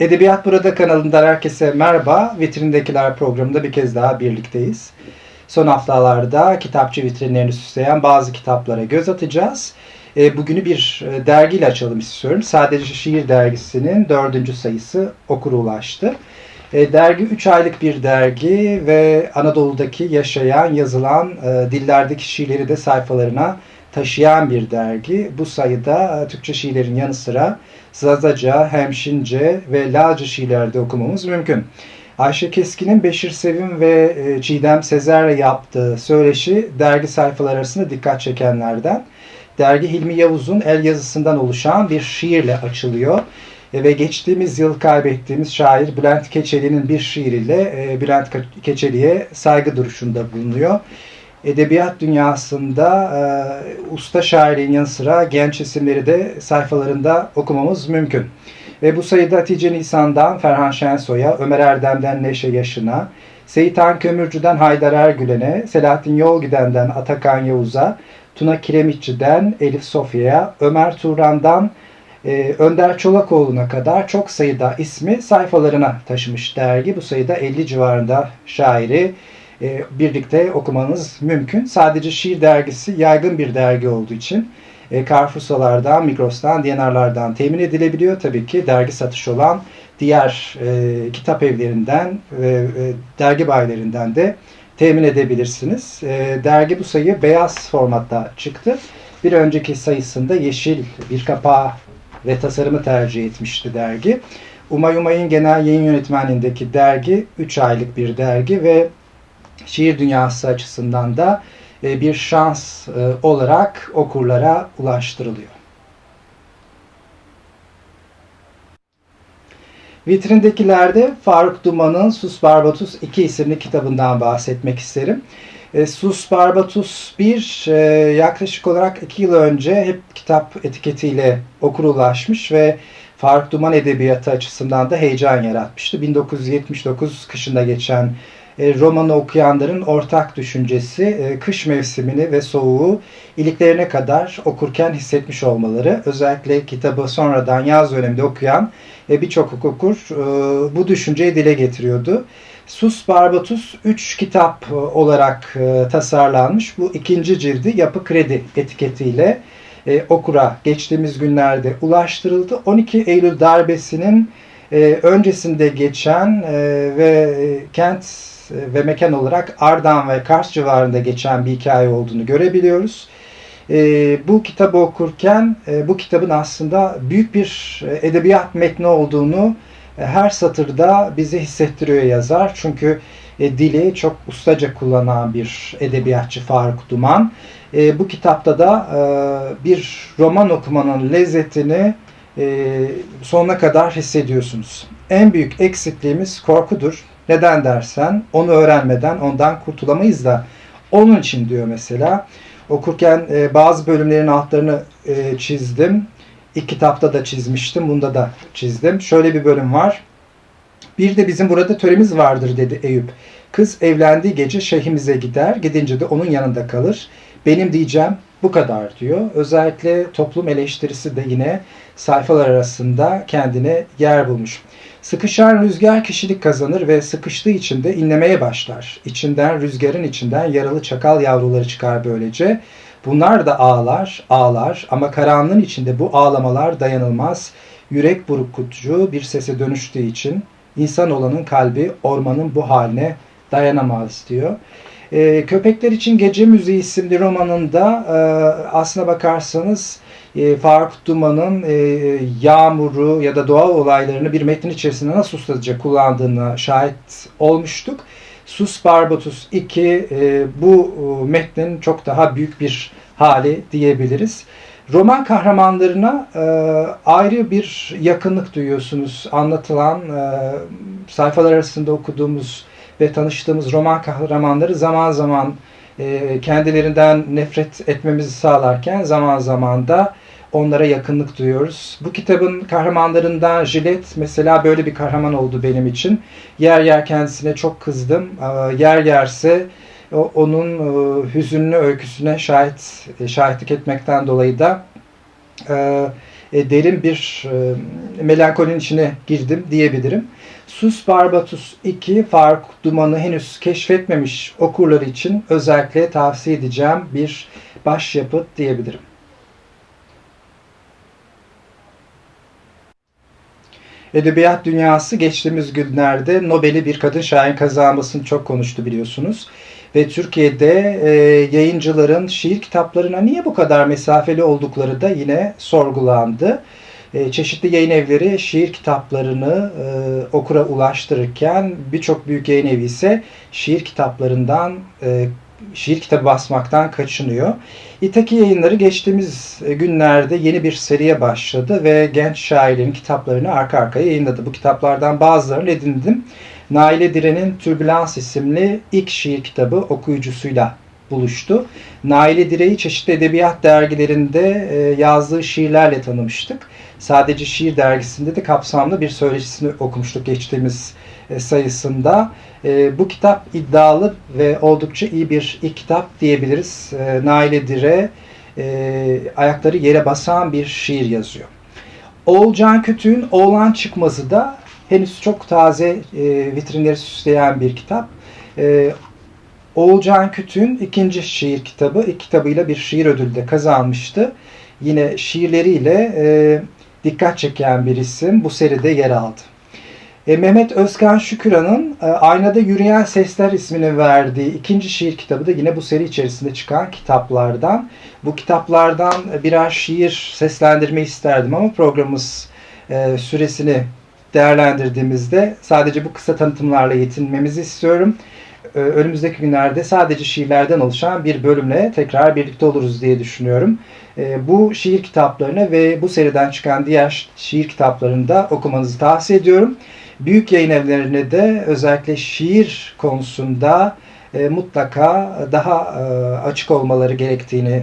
Edebiyat Burada kanalından herkese merhaba. Vitrindekiler programında bir kez daha birlikteyiz. Son haftalarda kitapçı vitrinlerini süsleyen bazı kitaplara göz atacağız. E, bugünü bir e, dergiyle açalım istiyorum. Sadece Şiir Dergisi'nin dördüncü sayısı okura ulaştı. E, dergi 3 aylık bir dergi ve Anadolu'daki yaşayan, yazılan e, dillerdeki şiirleri de sayfalarına taşıyan bir dergi. Bu sayıda e, Türkçe şiirlerin yanı sıra Zazaca, Hemşince ve Lağcı şiirlerde okumamız mümkün. Ayşe Keskin'in Beşir Sevim ve e, Çiğdem Sezer'le yaptığı söyleşi dergi sayfaları arasında dikkat çekenlerden. Dergi Hilmi Yavuz'un el yazısından oluşan bir şiirle açılıyor. E, ve geçtiğimiz yıl kaybettiğimiz şair Bülent Keçeli'nin bir şiiriyle e, Bülent Keçeli'ye saygı duruşunda bulunuyor. Edebiyat dünyasında e, usta şairin yanı sıra genç isimleri de sayfalarında okumamız mümkün. Ve bu sayıda Hatice Nisan'dan Ferhan Şensoy'a, Ömer Erdem'den Neşe Yaşın'a, Seyitan Kömürcü'den Haydar Ergülen'e, Selahattin Yolgiden'den Atakan Yavuz'a, Tuna Kiremitçi'den Elif Sofya'ya, Ömer Turan'dan e, Önder Çolakoğlu'na kadar çok sayıda ismi sayfalarına taşımış dergi. Bu sayıda 50 civarında şairi e, birlikte okumanız mümkün. Sadece şiir dergisi yaygın bir dergi olduğu için e, Carrefour'lardan, Migros'tan, D&R'lardan temin edilebiliyor. Tabii ki dergi satışı olan diğer e, kitap evlerinden ve e, dergi bayilerinden de temin edebilirsiniz. E, dergi bu sayı beyaz formatta çıktı. Bir önceki sayısında yeşil bir kapağı ve tasarımı tercih etmişti dergi. Umay Umay'ın genel yayın yönetmenliğindeki dergi 3 aylık bir dergi ve şiir dünyası açısından da e, bir şans e, olarak okurlara ulaştırılıyor. Vitrindekilerde Faruk Duman'ın Sus Barbatus 2 isimli kitabından bahsetmek isterim. E, Sus Barbatus 1 e, yaklaşık olarak 2 yıl önce hep kitap etiketiyle okur ulaşmış ve Faruk Duman edebiyatı açısından da heyecan yaratmıştı. 1979 kışında geçen romanı okuyanların ortak düşüncesi e, kış mevsimini ve soğuğu iliklerine kadar okurken hissetmiş olmaları. Özellikle kitabı sonradan yaz döneminde okuyan e, birçok okur bu düşünceyi dile getiriyordu. Sus Barbatus 3 kitap olarak tasarlanmış. Bu ikinci cildi Yapı Kredi etiketiyle okura geçtiğimiz günlerde ulaştırıldı. 12 Eylül darbesinin öncesinde geçen ve kent ve mekan olarak Ardahan ve Kars civarında geçen bir hikaye olduğunu görebiliyoruz. E, bu kitabı okurken e, bu kitabın aslında büyük bir edebiyat metni olduğunu e, her satırda bize hissettiriyor yazar. Çünkü e, dili çok ustaca kullanan bir edebiyatçı Faruk Duman. E, bu kitapta da e, bir roman okumanın lezzetini e, sonuna kadar hissediyorsunuz. En büyük eksikliğimiz korkudur. Neden dersen onu öğrenmeden ondan kurtulamayız da onun için diyor mesela. Okurken e, bazı bölümlerin altlarını e, çizdim. İlk kitapta da çizmiştim. Bunda da çizdim. Şöyle bir bölüm var. Bir de bizim burada töremiz vardır dedi Eyüp. Kız evlendiği gece şeyhimize gider. Gidince de onun yanında kalır. Benim diyeceğim bu kadar diyor. Özellikle toplum eleştirisi de yine sayfalar arasında kendine yer bulmuş. Sıkışan rüzgar kişilik kazanır ve sıkıştığı için de inlemeye başlar. İçinden rüzgarın içinden yaralı çakal yavruları çıkar böylece. Bunlar da ağlar, ağlar ama karanlığın içinde bu ağlamalar dayanılmaz. Yürek burkutucu bir sese dönüştüğü için insan olanın kalbi ormanın bu haline dayanamaz diyor. E, Köpekler için Gece Müziği isimli romanında e, aslına bakarsanız e, Faruk Duman'ın e, yağmuru ya da doğa olaylarını bir metnin içerisinde nasıl ustaca kullandığını şahit olmuştuk. Sus Barbatus 2 e, bu e, metnin çok daha büyük bir hali diyebiliriz. Roman kahramanlarına e, ayrı bir yakınlık duyuyorsunuz. Anlatılan e, sayfalar arasında okuduğumuz ve tanıştığımız roman kahramanları zaman zaman e, kendilerinden nefret etmemizi sağlarken zaman zaman da onlara yakınlık duyuyoruz. Bu kitabın kahramanlarından Jilet mesela böyle bir kahraman oldu benim için. Yer yer kendisine çok kızdım. E, yer yerse onun hüzünlü öyküsüne şahit şahitlik etmekten dolayı da e, derin bir e, melankolinin içine girdim diyebilirim. Sus Barbatus 2 Faruk Duman'ı henüz keşfetmemiş okurlar için özellikle tavsiye edeceğim bir başyapıt diyebilirim. Edebiyat dünyası geçtiğimiz günlerde Nobel'i bir kadın şair kazanmasını çok konuştu biliyorsunuz. Ve Türkiye'de e, yayıncıların şiir kitaplarına niye bu kadar mesafeli oldukları da yine sorgulandı. E, çeşitli yayın evleri şiir kitaplarını e, okura ulaştırırken birçok büyük yayın evi ise şiir kitaplarından e, şiir kitabı basmaktan kaçınıyor. İtaki yayınları geçtiğimiz günlerde yeni bir seriye başladı ve genç şairlerin kitaplarını arka arkaya yayınladı. Bu kitaplardan bazılarını edindim. Naile Diren'in Türbülans isimli ilk şiir kitabı okuyucusuyla buluştu. Naile Dire'yi çeşitli edebiyat dergilerinde e, yazdığı şiirlerle tanımıştık. Sadece şiir dergisinde de kapsamlı bir söyleşisini okumuştuk geçtiğimiz e, sayısında. E, bu kitap iddialı ve oldukça iyi bir ilk kitap diyebiliriz. Naile Dire ayakları yere basan bir şiir yazıyor. Oğulcan Kütüğün Oğlan Çıkmazı da henüz çok taze vitrinleri süsleyen bir kitap. Oğulcan Kütüğün ikinci şiir kitabı, ilk kitabıyla bir şiir ödülü de kazanmıştı. Yine şiirleriyle e, dikkat çeken bir isim bu seride yer aldı. E, Mehmet Özkan Şüküran'ın e, Aynada Yürüyen Sesler ismini verdiği ikinci şiir kitabı da yine bu seri içerisinde çıkan kitaplardan. Bu kitaplardan birer şiir seslendirme isterdim ama programımız e, süresini değerlendirdiğimizde sadece bu kısa tanıtımlarla yetinmemizi istiyorum. E, önümüzdeki günlerde sadece şiirlerden oluşan bir bölümle tekrar birlikte oluruz diye düşünüyorum. E, bu şiir kitaplarını ve bu seriden çıkan diğer şiir kitaplarını da okumanızı tavsiye ediyorum. Büyük yayın evlerine de özellikle şiir konusunda e, mutlaka daha açık olmaları gerektiğini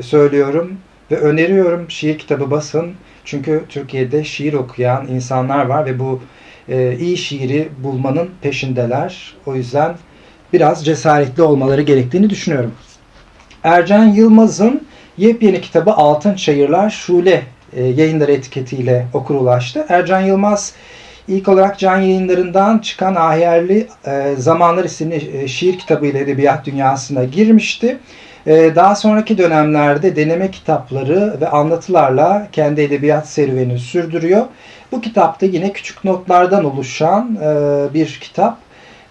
söylüyorum ve öneriyorum şiir kitabı basın. Çünkü Türkiye'de şiir okuyan insanlar var ve bu e, iyi şiiri bulmanın peşindeler. O yüzden biraz cesaretli olmaları gerektiğini düşünüyorum. Ercan Yılmaz'ın yepyeni kitabı Altın Çayırlar Şule e, yayınları etiketiyle okur ulaştı. Ercan Yılmaz ilk olarak can yayınlarından çıkan Ahiyerli e, Zamanlar isimli e, şiir kitabıyla edebiyat dünyasına girmişti. E, daha sonraki dönemlerde deneme kitapları ve anlatılarla kendi edebiyat serüvenini sürdürüyor. Bu kitapta yine küçük notlardan oluşan e, bir kitap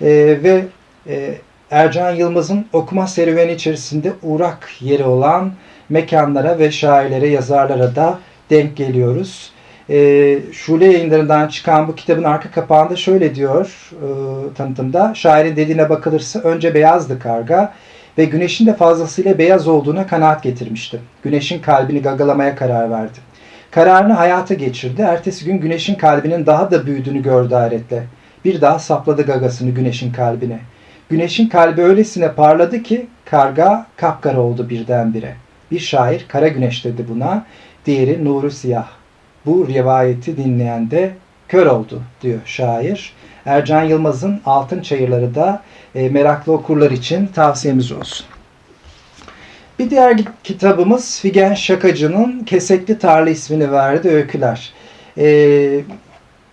e, ve e, Ercan Yılmaz'ın okuma serüveni içerisinde uğrak yeri olan mekanlara ve şairlere, yazarlara da denk geliyoruz. E, Şule yayınlarından çıkan bu kitabın arka kapağında şöyle diyor e, tanıtımda. Şairin dediğine bakılırsa önce beyazdı karga ve güneşin de fazlasıyla beyaz olduğuna kanaat getirmişti. Güneşin kalbini gagalamaya karar verdi. Kararını hayata geçirdi. Ertesi gün güneşin kalbinin daha da büyüdüğünü gördü hayretle. Bir daha sapladı gagasını güneşin kalbine. Güneşin kalbi öylesine parladı ki karga kapkara oldu birdenbire. Bir şair kara güneş dedi buna, diğeri nuru siyah. Bu rivayeti dinleyen de kör oldu diyor şair. Ercan Yılmaz'ın Altın Çayırları da e, meraklı okurlar için tavsiyemiz olsun. Bir diğer kitabımız Figen Şakacı'nın Kesekli Tarla ismini verdi öyküler. E,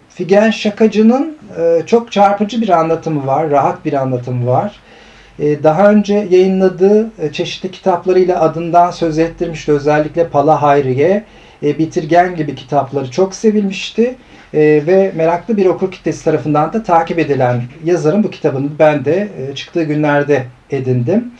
Figen Şakacı'nın e, çok çarpıcı bir anlatımı var, rahat bir anlatımı var. E, daha önce yayınladığı e, çeşitli kitaplarıyla adından söz ettirmişti. Özellikle Pala Hayriye, e, Bitirgen gibi kitapları çok sevilmişti. E, ve meraklı bir okur kitlesi tarafından da takip edilen yazarın bu kitabını ben de e, çıktığı günlerde edindim.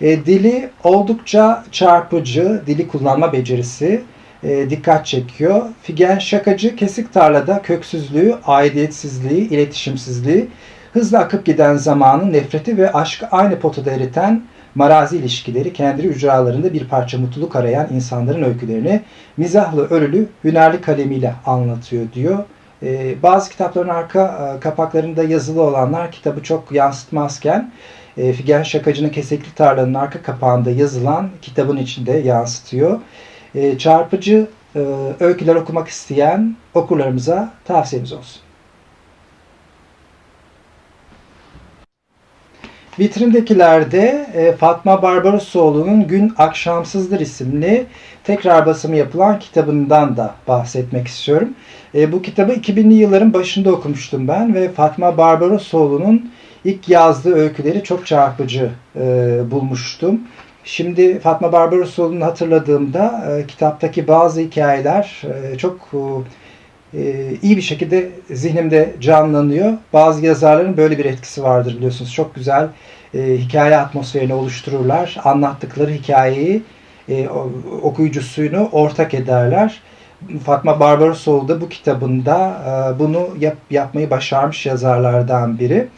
E, dili oldukça çarpıcı, dili kullanma becerisi e, dikkat çekiyor. Figen Şakacı kesik tarlada köksüzlüğü, aidiyetsizliği, iletişimsizliği, hızla akıp giden zamanın nefreti ve aşkı aynı potada eriten marazi ilişkileri, kendi ücralarında bir parça mutluluk arayan insanların öykülerini mizahlı örülü hünerli kalemiyle anlatıyor diyor. Ee, bazı kitapların arka e, kapaklarında yazılı olanlar kitabı çok yansıtmazken e, Figen Şakacı'nın Kesekli Tarlanın arka kapağında yazılan kitabın içinde yansıtıyor. E, çarpıcı e, öyküler okumak isteyen okurlarımıza tavsiyemiz olsun. Vitrindekilerde e, Fatma Barbarosoğlu'nun Gün Akşamsızdır isimli tekrar basımı yapılan kitabından da bahsetmek istiyorum. E, bu kitabı 2000'li yılların başında okumuştum ben ve Fatma Barbarosoğlu'nun ilk yazdığı öyküleri çok çarpıcı e, bulmuştum. Şimdi Fatma Barbarosoğlu'nu hatırladığımda kitaptaki bazı hikayeler çok iyi bir şekilde zihnimde canlanıyor. Bazı yazarların böyle bir etkisi vardır biliyorsunuz. Çok güzel e, hikaye atmosferini oluştururlar. Anlattıkları hikayeyi e, okuyucusunu ortak ederler. Fatma Barbarosoğlu da bu kitabında e, bunu yap, yapmayı başarmış yazarlardan biri.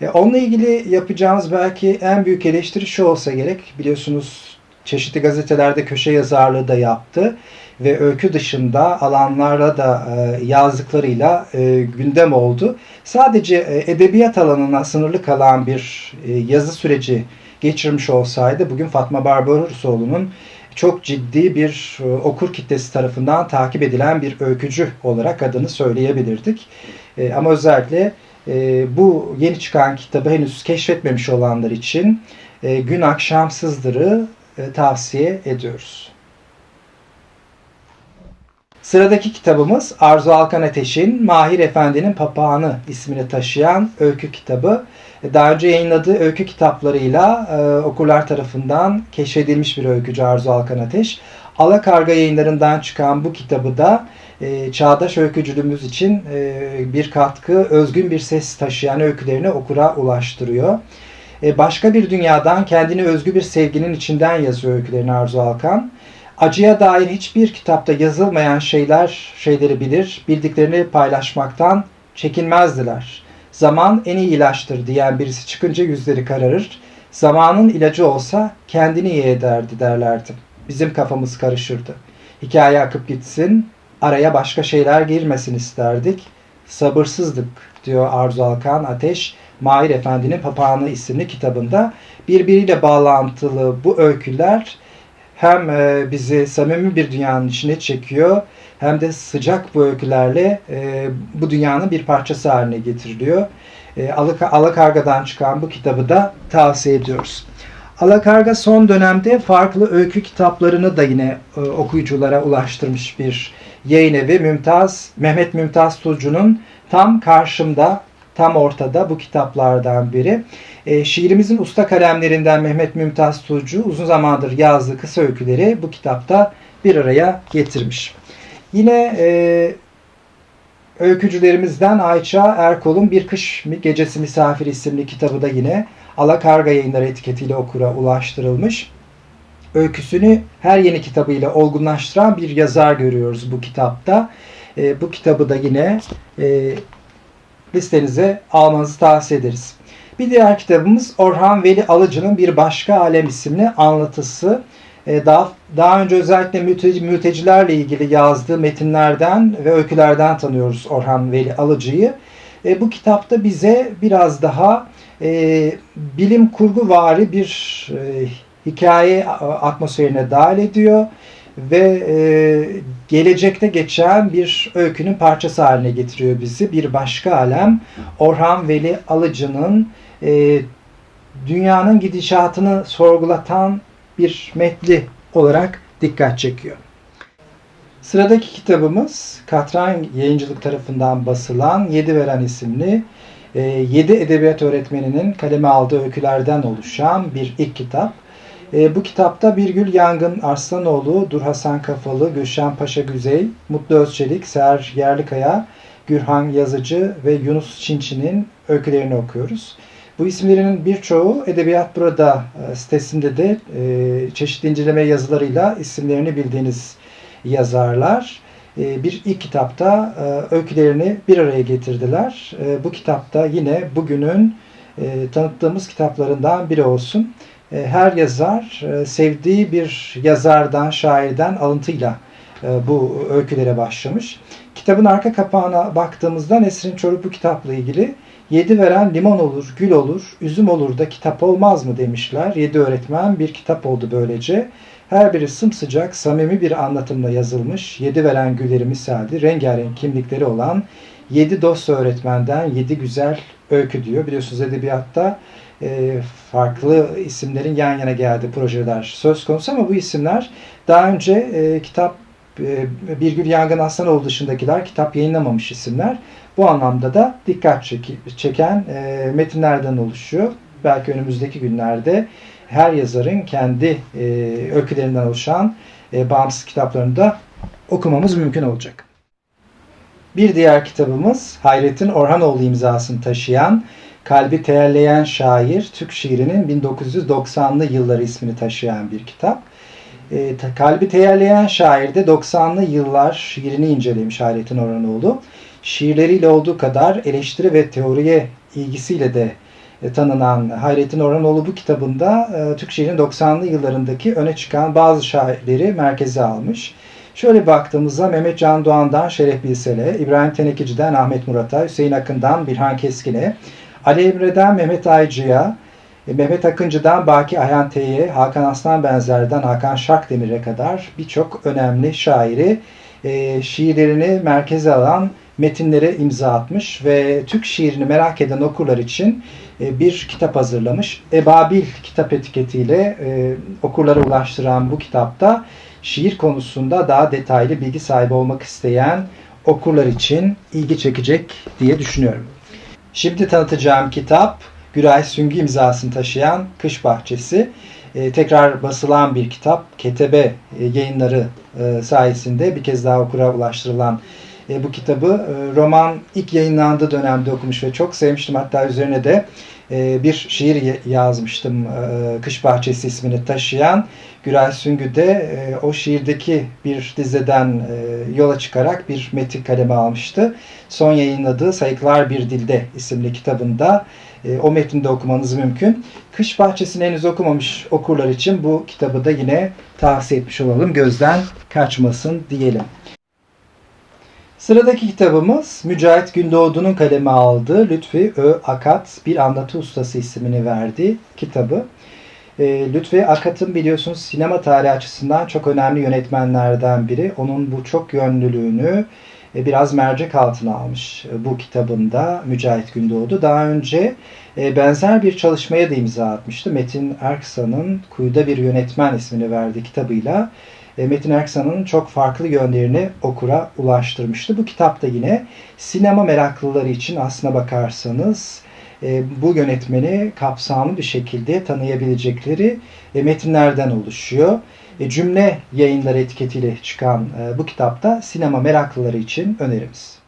E, onunla ilgili yapacağımız belki en büyük eleştiri şu olsa gerek. Biliyorsunuz çeşitli gazetelerde köşe yazarlığı da yaptı ve öykü dışında alanlara da e, yazdıklarıyla e, gündem oldu. Sadece e, edebiyat alanına sınırlı kalan bir yazı süreci geçirmiş olsaydı bugün Fatma Barbarosoğlu'nun çok ciddi bir okur kitlesi tarafından takip edilen bir öykücü olarak adını söyleyebilirdik. Ama özellikle bu yeni çıkan kitabı henüz keşfetmemiş olanlar için Gün Akşamsızdır'ı tavsiye ediyoruz. Sıradaki kitabımız Arzu Alkan Ateş'in Mahir Efendi'nin Papağanı ismini taşıyan öykü kitabı. Daha önce yayınladığı öykü kitaplarıyla e, okurlar tarafından keşfedilmiş bir öykücü Arzu Alkan Ateş. Alakarga yayınlarından çıkan bu kitabı da e, çağdaş öykücülüğümüz için e, bir katkı, özgün bir ses taşıyan öykülerini okura ulaştırıyor. E, başka bir dünyadan kendini özgü bir sevginin içinden yazıyor öykülerini Arzu Alkan. Acıya dair hiçbir kitapta yazılmayan şeyler, şeyleri bilir, bildiklerini paylaşmaktan çekinmezdiler. Zaman en iyi ilaçtır diyen birisi çıkınca yüzleri kararır. Zamanın ilacı olsa kendini iyi ederdi derlerdi. Bizim kafamız karışırdı. Hikaye akıp gitsin, araya başka şeyler girmesin isterdik. Sabırsızdık diyor Arzu Alkan Ateş, Mahir Efendi'nin Papağanı isimli kitabında. Birbiriyle bağlantılı bu öyküler hem e, bizi samimi bir dünyanın içine çekiyor hem de sıcak bu öykülerle e, bu dünyanın bir parçası haline getiriliyor. E, Alakarga'dan çıkan bu kitabı da tavsiye ediyoruz. Alakarga son dönemde farklı öykü kitaplarını da yine okuyuculara ulaştırmış bir yayın evi. Mümtaz, Mehmet Mümtaz Tuzcu'nun tam karşımda, tam ortada bu kitaplardan biri. E, şiirimizin usta kalemlerinden Mehmet Mümtaz Tuğcu uzun zamandır yazdığı kısa öyküleri bu kitapta bir araya getirmiş. Yine e, öykücülerimizden Ayça Erkol'un Bir Kış Gecesi Misafir isimli kitabı da yine Alakarga yayınları etiketiyle okura ulaştırılmış. Öyküsünü her yeni kitabıyla olgunlaştıran bir yazar görüyoruz bu kitapta. E, bu kitabı da yine e, listenize almanızı tavsiye ederiz. Bir diğer kitabımız Orhan Veli Alıcı'nın Bir Başka Alem isimli anlatısı. Ee, daha, daha önce özellikle mülteci, mültecilerle ilgili yazdığı metinlerden ve öykülerden tanıyoruz Orhan Veli Alıcı'yı. E, bu kitapta bize biraz daha e, bilim kurgu vari bir e, hikaye atmosferine dahil ediyor ve e, gelecekte geçen bir öykünün parçası haline getiriyor bizi. Bir başka alem Orhan Veli Alıcı'nın e, dünyanın gidişatını sorgulatan bir metli olarak dikkat çekiyor. Sıradaki kitabımız Katran Yayıncılık tarafından basılan Yedi Veren isimli e, edebiyat öğretmeninin kaleme aldığı öykülerden oluşan bir ilk kitap. E, bu kitapta Birgül Yangın Arslanoğlu, Dur Hasan Kafalı, Gülşen Paşa Güzey, Mutlu Özçelik, Ser Yerlikaya, Gürhan Yazıcı ve Yunus Çinçin'in öykülerini okuyoruz. Bu isimlerin birçoğu Edebiyat Burada e, sitesinde de e, çeşitli inceleme yazılarıyla isimlerini bildiğiniz yazarlar. E, bir ilk kitapta öykülerini bir araya getirdiler. Bu kitapta yine bugünün tanıttığımız kitaplarından biri olsun. Her yazar sevdiği bir yazardan, şairden alıntıyla bu öykülere başlamış. Kitabın arka kapağına baktığımızda Nesrin Çoruk bu kitapla ilgili Yedi veren limon olur, gül olur, üzüm olur da kitap olmaz mı demişler. Yedi öğretmen bir kitap oldu böylece. Her biri sımsıcak, samimi bir anlatımla yazılmış, yedi veren gülleri misaldi, rengarenk kimlikleri olan yedi dost öğretmenden yedi güzel öykü diyor. Biliyorsunuz edebiyatta e, farklı isimlerin yan yana geldiği projeler söz konusu ama bu isimler daha önce e, kitap e, Birgül Yangın Aslanoğlu dışındakiler kitap yayınlamamış isimler. Bu anlamda da dikkat çeken e, metinlerden oluşuyor. Belki önümüzdeki günlerde her yazarın kendi e, öykülerinden oluşan e, bağımsız kitaplarını da okumamız mümkün olacak. Bir diğer kitabımız Hayrettin Orhanoğlu imzasını taşıyan Kalbi Teerleyen Şair, Türk şiirinin 1990'lı yılları ismini taşıyan bir kitap. E, Kalbi Teerleyen Şair'de 90'lı yıllar şiirini incelemiş Hayrettin Orhanoğlu. Şiirleriyle olduğu kadar eleştiri ve teoriye ilgisiyle de e, tanınan Hayrettin Orhanoğlu bu kitabında e, Türk şiirinin 90'lı yıllarındaki öne çıkan bazı şairleri merkeze almış. Şöyle baktığımızda Mehmet Can Doğan'dan Şeref Bilsel'e, İbrahim Tenekeci'den Ahmet Murat'a, Hüseyin Akın'dan Birhan Keskin'e, Ali Emre'den Mehmet Aycı'ya, e, Mehmet Akıncı'dan Baki Ayhan T'ye, Hakan Aslan Benzer'den Hakan Şakdemir'e kadar birçok önemli şairi e, şiirlerini merkeze alan metinlere imza atmış ve Türk şiirini merak eden okurlar için e, bir kitap hazırlamış. Ebabil kitap etiketiyle e, okurlara ulaştıran bu kitapta şiir konusunda daha detaylı bilgi sahibi olmak isteyen okurlar için ilgi çekecek diye düşünüyorum. Şimdi tanıtacağım kitap Güray Süngü imzasını taşıyan Kış Bahçesi. E, tekrar basılan bir kitap. Ketebe e, yayınları e, sayesinde bir kez daha okura ulaştırılan e, bu kitabı e, roman ilk yayınlandığı dönemde okumuş ve çok sevmiştim. Hatta üzerine de bir şiir ya- yazmıştım. E, Kış Bahçesi ismini taşıyan Güray Süngü de e, o şiirdeki bir dizeden e, yola çıkarak bir metin kaleme almıştı. Son yayınladığı Sayıklar Bir Dilde isimli kitabında o metni de okumanız mümkün. Kış Bahçesi'ni henüz okumamış okurlar için bu kitabı da yine tavsiye etmiş olalım. Gözden kaçmasın diyelim. Sıradaki kitabımız Mücahit Gündoğdu'nun kaleme aldığı Lütfi Ö. Akat Bir Anlatı Ustası ismini verdiği kitabı. E, Lütfi Akat'ın biliyorsunuz sinema tarihi açısından çok önemli yönetmenlerden biri. Onun bu çok yönlülüğünü e, biraz mercek altına almış e, bu kitabında Mücahit Gündoğdu. Daha önce e, benzer bir çalışmaya da imza atmıştı. Metin Erksan'ın Kuyuda Bir Yönetmen ismini verdiği kitabıyla Metin Erksan'ın çok farklı yönlerini okura ulaştırmıştı. Bu kitap da yine sinema meraklıları için aslına bakarsanız e, bu yönetmeni kapsamlı bir şekilde tanıyabilecekleri e, metinlerden oluşuyor. E, cümle yayınları etiketiyle çıkan e, bu kitapta sinema meraklıları için önerimiz.